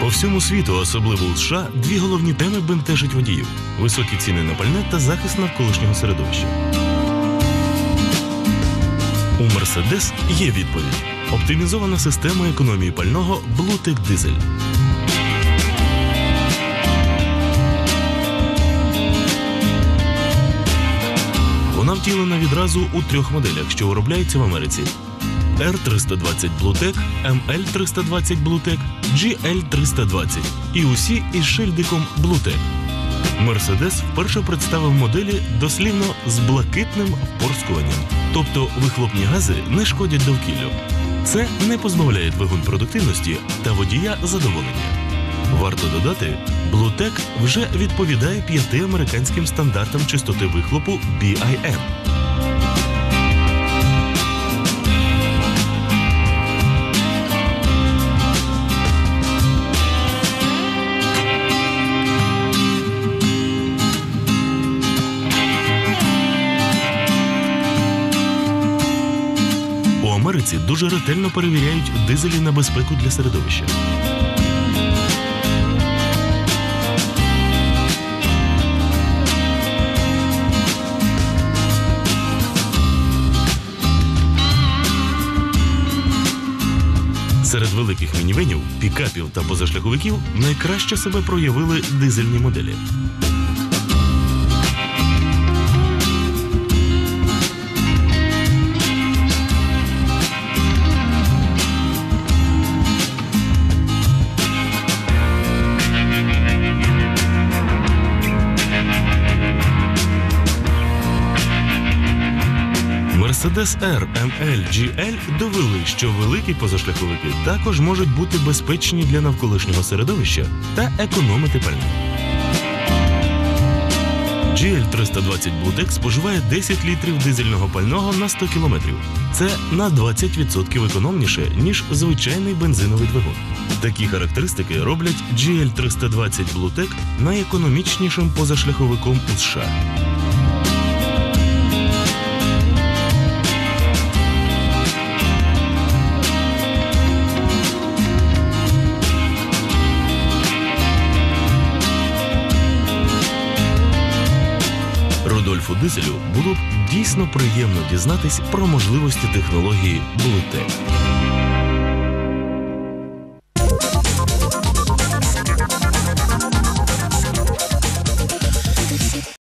По всьому світу, особливо у США, дві головні теми бентежать водіїв: високі ціни на пальне та захист навколишнього середовища. У Mercedes є відповідь: оптимізована система економії пального Bluetech Diesel. Вона втілена відразу у трьох моделях, що виробляються в Америці: R320 Bluetech, ML320 Bluetech, GL320 і усі із шильдиком Bluetech. Мерседес вперше представив моделі дослівно з блакитним впорскуванням, тобто вихлопні гази не шкодять довкіллю. Це не позбавляє двигун продуктивності та водія задоволення. Варто додати, Bluetech вже відповідає п'яти американським стандартам чистоти вихлопу BIM. Америці дуже ретельно перевіряють дизелі на безпеку для середовища. Серед великих мінівенів, пікапів та позашляховиків найкраще себе проявили дизельні моделі. Mercedes R, ML, GL довели, що великі позашляховики також можуть бути безпечні для навколишнього середовища та економити пальне. GL320 Bluetech споживає 10 літрів дизельного пального на 100 км. Це на 20% економніше, ніж звичайний бензиновий двигун. Такі характеристики роблять GL320 Bluetech найекономічнішим позашляховиком у США. Рудольфу Дизелю було б дійсно приємно дізнатись про можливості технології Bluetech.